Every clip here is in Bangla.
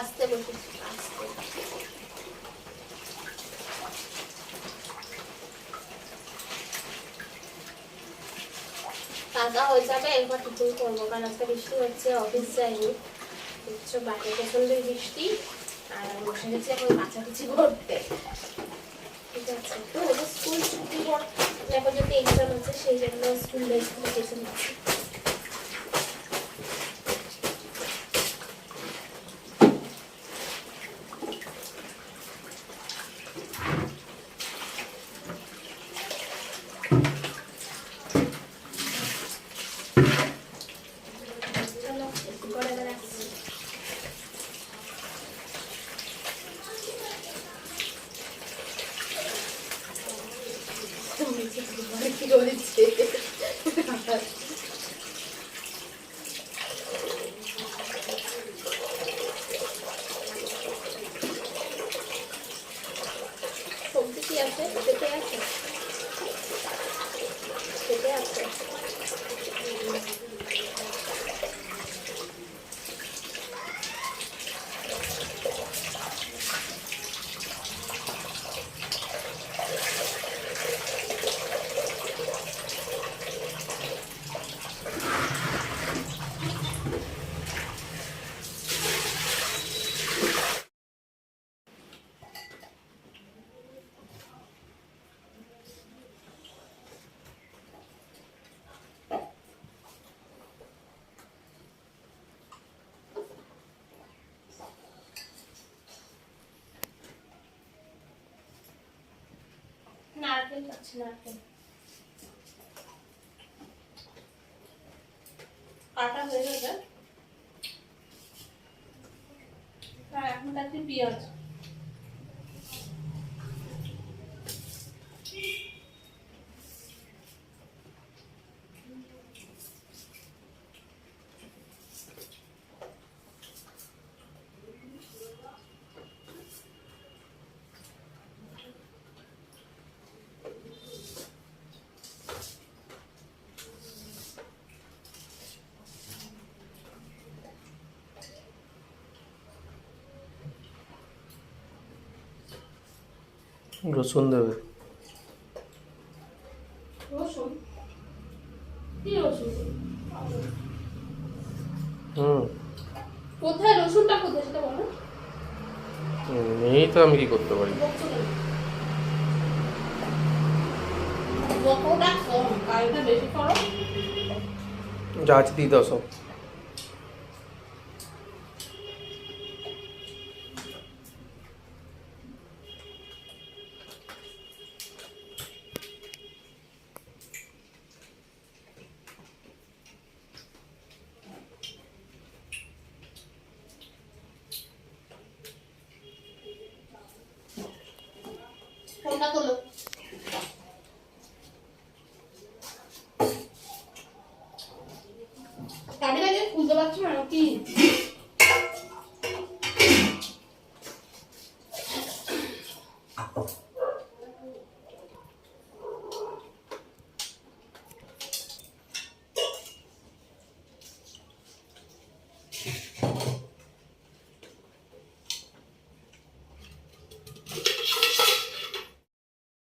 আসতে বসেছি আসতে। কারণ আজকে বৃষ্টি হচ্ছে অফিস যাইনি। হচ্ছে বাইরে প্রচণ্ড বৃষ্টি, আর বসে গেছি এখন কাছাকাছি করতে। ঠিক আছে, তো স্কুল ছুটি এখন যদি এক্সাম আছে, সেই জন্য স্কুল স্কুলে টিউশন কি বলেছে সবজি কি আছে পেঁপে আছে পেঁপে আছে নারকেল আছে নারকেল কাটা হয়ে গেছে। আর এখন কাটছি পেঁয়াজ। রসুন? দেবে হুম। কোথায়? রসুনটা কোথায় সেটা বলো। হুম, এই তো আমি কি করতে পারি? বকছো কেন? বকোটা কম কালটা বেশি করো যা আছে দিয়ে দাও সব। ফোনটা তোলো। চাবিটা যে খুলতে পারছ না কি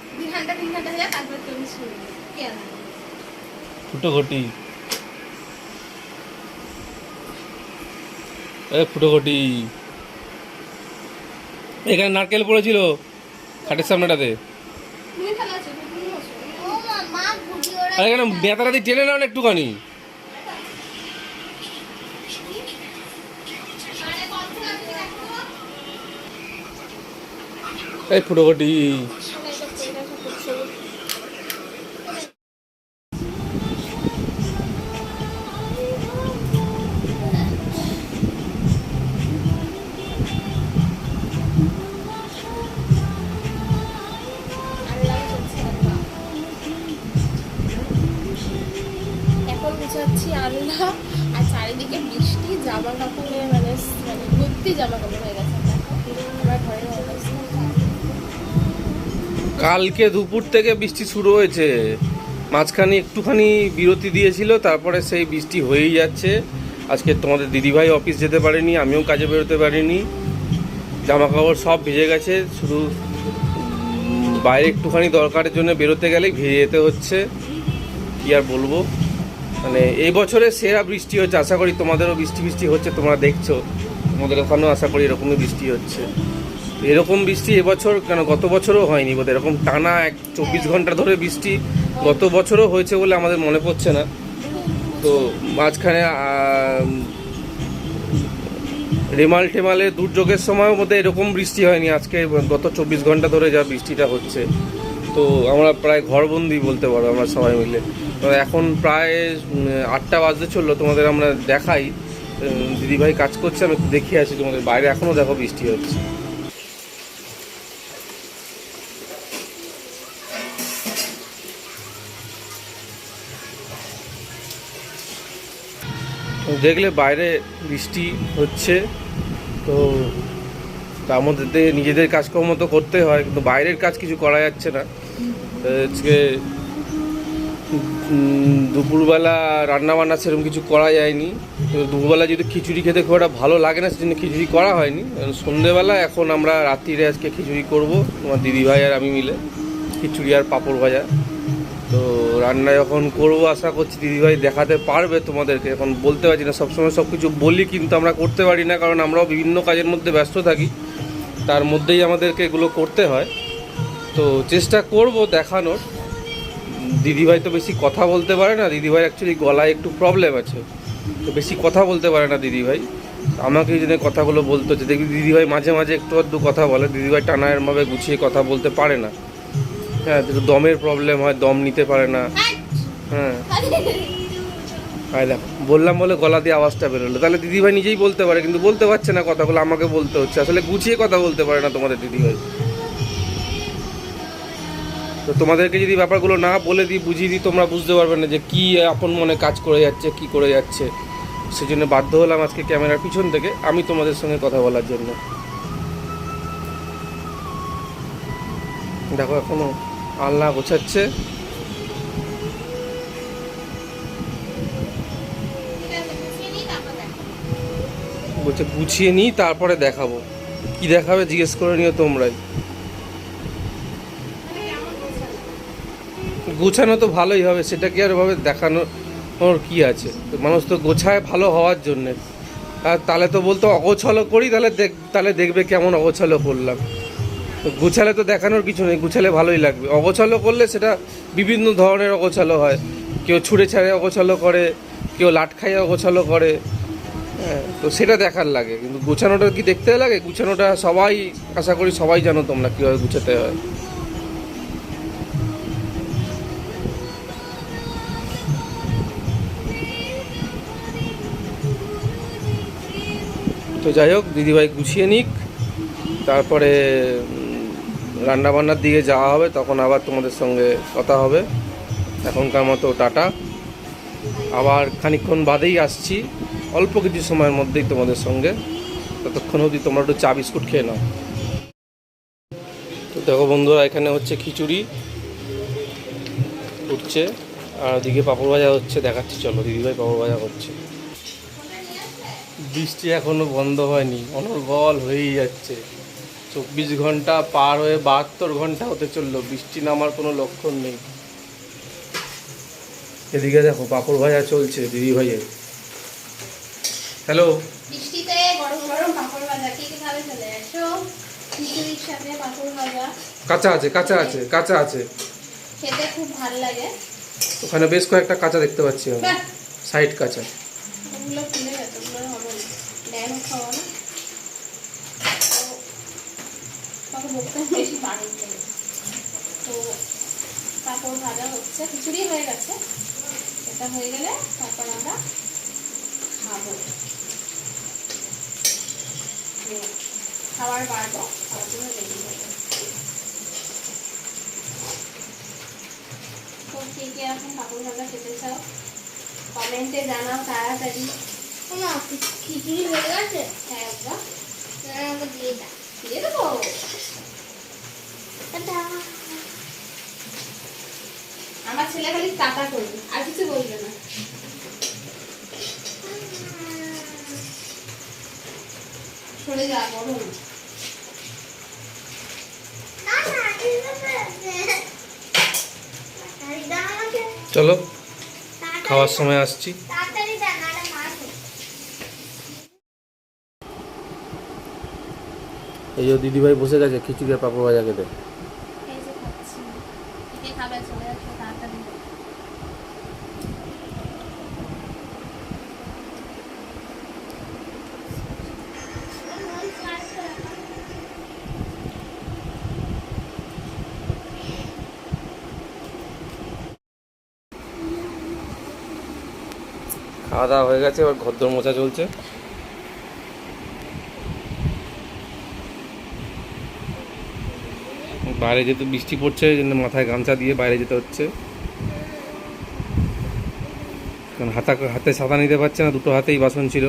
তিন ঘণ্টা তিন ঘণ্টা হয়ে যায় তারপর তুমি শুরু কে আছে ফুটো ঘটি ফুটো ঘটি এখানে নারকেল পড়েছিল খাটের সামনেটাতে। আর এখানে বেতারা দিয়ে টেনে নাও না একটুখানি। এই ফুটো গুছাচ্ছি আল্লাহ আর চারিদিকে বৃষ্টি জামা কাপড়ে মানে মানে ভর্তি জামা কাপড় হয়ে গেছে। কালকে দুপুর থেকে বৃষ্টি শুরু হয়েছে। মাঝখানে একটুখানি বিরতি দিয়েছিল, তারপরে সেই বৃষ্টি হয়েই যাচ্ছে। আজকে তোমাদের দিদিভাই অফিস যেতে পারেনি, আমিও কাজে বেরোতে পারিনি। জামা কাপড় সব ভিজে গেছে, শুধু বাইরে একটুখানি দরকারের জন্য বেরোতে গেলেই ভিজে যেতে হচ্ছে। কি আর বলব? মানে এই বছরে সেরা বৃষ্টি হচ্ছে, আশা করি তোমাদেরও বৃষ্টি বৃষ্টি হচ্ছে, তোমরা দেখছ। তোমাদের ওখানেও আশা করি এরকমই বৃষ্টি হচ্ছে। এরকম বৃষ্টি এবছর কেন, গত বছরও হয়নি বোধ এরকম টানা এক চব্বিশ ঘণ্টা ধরে বৃষ্টি গত বছরও হয়েছে বলে আমাদের মনে পড়ছে না। তো মাঝখানে রেমাল টেমালে দুর্যোগের সময়ও মধ্যে এরকম বৃষ্টি হয়নি, আজকে গত চব্বিশ ঘণ্টা ধরে যা বৃষ্টিটা হচ্ছে। তো আমরা প্রায় ঘরবন্দি বলতে পারো আমরা সবাই মিলে। তো এখন প্রায় আটটা বাজতে চলল, তোমাদের আমরা দেখাই। দিদিভাই কাজ করছে, আমি দেখিয়ে আছি তোমাদের বাইরে। এখনও দেখো বৃষ্টি হচ্ছে। দেখলে বাইরে বৃষ্টি হচ্ছে, তো তার মধ্যে নিজেদের কাজকর্ম তো করতে হয়, কিন্তু বাইরের কাজ কিছু করা যাচ্ছে না। আজকে দুপুরবেলা রান্না বান্না সেরকম কিছু করা যায়নি। দুপুরবেলা যদি খিচুড়ি খেতে খুব একটা ভালো লাগে না, সেজন্য খিচুড়ি করা হয়নি। সন্ধেবেলা এখন আমরা রাত্রিরে আজকে খিচুড়ি করব, তোমার দিদিভাই আর আমি মিলে। খিচুড়ি আর পাঁপড় ভাজা। তো রান্না যখন করব, আশা করছি দিদিভাই দেখাতে পারবে তোমাদেরকে। এখন বলতে পারছি না, সবসময় সব কিছু বলি, কিন্তু আমরা করতে পারি না, কারণ আমরাও বিভিন্ন কাজের মধ্যে ব্যস্ত থাকি। তার মধ্যেই আমাদেরকে এগুলো করতে হয়। তো চেষ্টা করব দেখানোর। দিদিভাই তো বেশি কথা বলতে পারে না দিদিভাই অ্যাকচুয়ালি গলায় একটু প্রবলেম আছে। তো বেশি কথা বলতে পারে না দিদিভাই। আমাকে এই জন্য কথাগুলো বলতে হচ্ছে দেখবি দিদিভাই মাঝে মাঝে একটু আধটু কথা বলে, দিদিভাই টানায়রভাবে গুছিয়ে কথা বলতে পারে না। হ্যাঁ একটু দমের প্রবলেম হয়, দম নিতে পারে না। হ্যাঁ। দেখো, বললাম বলে গলা দিয়ে আওয়াজটা বেরোলো। তাহলে দিদিভাই নিজেই বলতে পারে, কিন্তু বলতে পারছে না কথাগুলো, আমাকে বলতে হচ্ছে। আসলে গুছিয়ে কথা বলতে পারে না তোমাদের দিদিভাই। তো তোমাদেরকে যদি ব্যাপারগুলো না বলে দিই, বুঝিয়ে দিই, তোমরা বুঝতে পারবে না যে কি আপন মনে কাজ করে যাচ্ছে, কি করে যাচ্ছে। সেই জন্য বাধ্য হলাম আজকে ক্যামেরার পিছন থেকে আমি তোমাদের সঙ্গে কথা বলার জন্য। দেখো, এখনও আল্লাহ গোছাচ্ছে। বলছে, গুছিয়ে নিই, তারপরে দেখাবো। কি দেখাবে জিজ্ঞেস করে নিও তোমরাই। গোছানো তো ভালোই হবে সেটা কি আর ভাবে দেখানো ওর কি আছে? মানুষ তো গোছায় ভালো হওয়ার জন্যে। আর তাহলে তো বলতো অগোছালো করি, তাহলে দেখ তাহলে দেখবে কেমন অগোছালো করলাম। গুছালে তো দেখানোর কিছু নেই, গুছালে ভালোই লাগবে। অগোছালো করলে সেটা বিভিন্ন ধরনের অগোছালো হয়। কেউ ছুঁড়ে ছাড়ে অগোছালো করে, কেউ লাট খাইয়ে অগোছালো করে। হ্যাঁ তো সেটা দেখার লাগে। কিন্তু গুছানোটা কি দেখতে লাগে? গুছানোটা সবাই আশা করি সবাই জানো তোমরা কীভাবে গুছাতে হয়। তো যাই হোক, দিদিভাই গুছিয়ে নিক, তারপরে রান্না বান্নার দিকে যাওয়া হবে, তখন আবার তোমাদের সঙ্গে কথা হবে। এখনকার মতো টাটা। আবার খানিকক্ষণ বাদেই আসছি, অল্প কিছু সময়ের মধ্যেই তোমাদের সঙ্গে। ততক্ষণ অবধি তোমরা একটু চা বিস্কুট খেয়ে নাও। তো দেখো বন্ধুরা, এখানে হচ্ছে খিচুড়ি উঠছে, আর ওদিকে পাঁপড় ভাজা হচ্ছে, দেখাচ্ছি, চলো দিদিভাই পাপড় ভাজা হচ্ছে বৃষ্টি এখনও বন্ধ হয়নি অনর্গল হয়েই যাচ্ছে। চব্বিশ ঘণ্টা পার হয়ে বাহাত্তর ঘণ্টা হতে চলল বৃষ্টি নামার কোনো লক্ষণ নেই। এদিকে দেখো পাঁপড় ভাজা চলছে দিদি ভাইয়ের। হ্যালো? বৃষ্টিতে গরম গরম পাঁপড় ভাজা কে কে খাবে চলে এসো খিচুড়ির সাথে পাঁপড় ভাজা। কাঁচা আছে কাঁচা আছে কাঁচা আছে। খেতে খুব ভালো লাগে। ওখানে বেশ কয়েকটা কাঁচা দেখতে পাচ্ছি আমি। সাইড কাঁচা। ওগুলো হবে না ড্যাম খাওয়া না তো তখন বেশি পানি দেবে তো পাঁপড় ভাজা হচ্ছে খিচুড়ি হয়ে গেছে। এটা হয়ে গেলে তারপর আমরা খাব। খাবার বাড়বো খাওয়ার জন্য রেডি হয়ে তো কে কে এখন পাঁপড় ভাজা খেতে চাও? কমেন্টে জানাও তাড়াতাড়ি। খিচুড়ি হয়ে গেছে? হ্যাঁ একদম। হ্যাঁ, দিয়ে দাও। দিয়ে দেবো। আমার ছেলে খালি টাকা করবে আর কিছু বলবে না। সরে যা আমাকে। চলো খাওয়ার সময় আসছি। এই যে দিদিভাই বসে গেছে খিচুড়ি পাপড় ভাজা খেতে এই যে খাচ্ছি কে খাবে চলে যাচ্ছে তাড়াতাড়ি খাওয়া দাওয়া হয়ে গেছে, এবার ঘর মোচা চলছে। বাইরে যেতে বৃষ্টি পড়ছে মাথায় গামছা দিয়ে বাইরে যেতে হচ্ছে। কারণ হাতা হাতে সাদা নিতে পারছে না, দুটো হাতেই বাসন ছিল।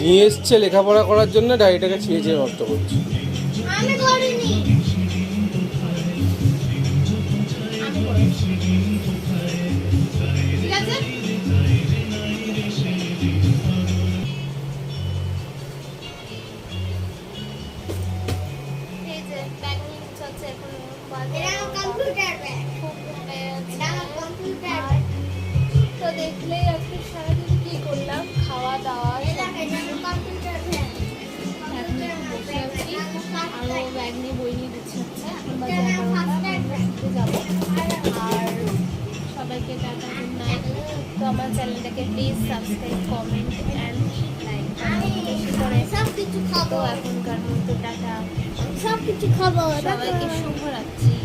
নিয়ে এসছে লেখাপড়া করার জন্য ডায়েরিটাকে ছিঁড়ে ছিঁড়ে নষ্ট করছে। আমি করিনি। আমি সবাইকে টাটা গুড নাইট। তো আমার চ্যানেলটাকে please subscribe comment and like বেশি করে। সব কিছু খাব এখনকার মতো টাটা। সব কিছু খাব সবাইকে শুভরাত্রি।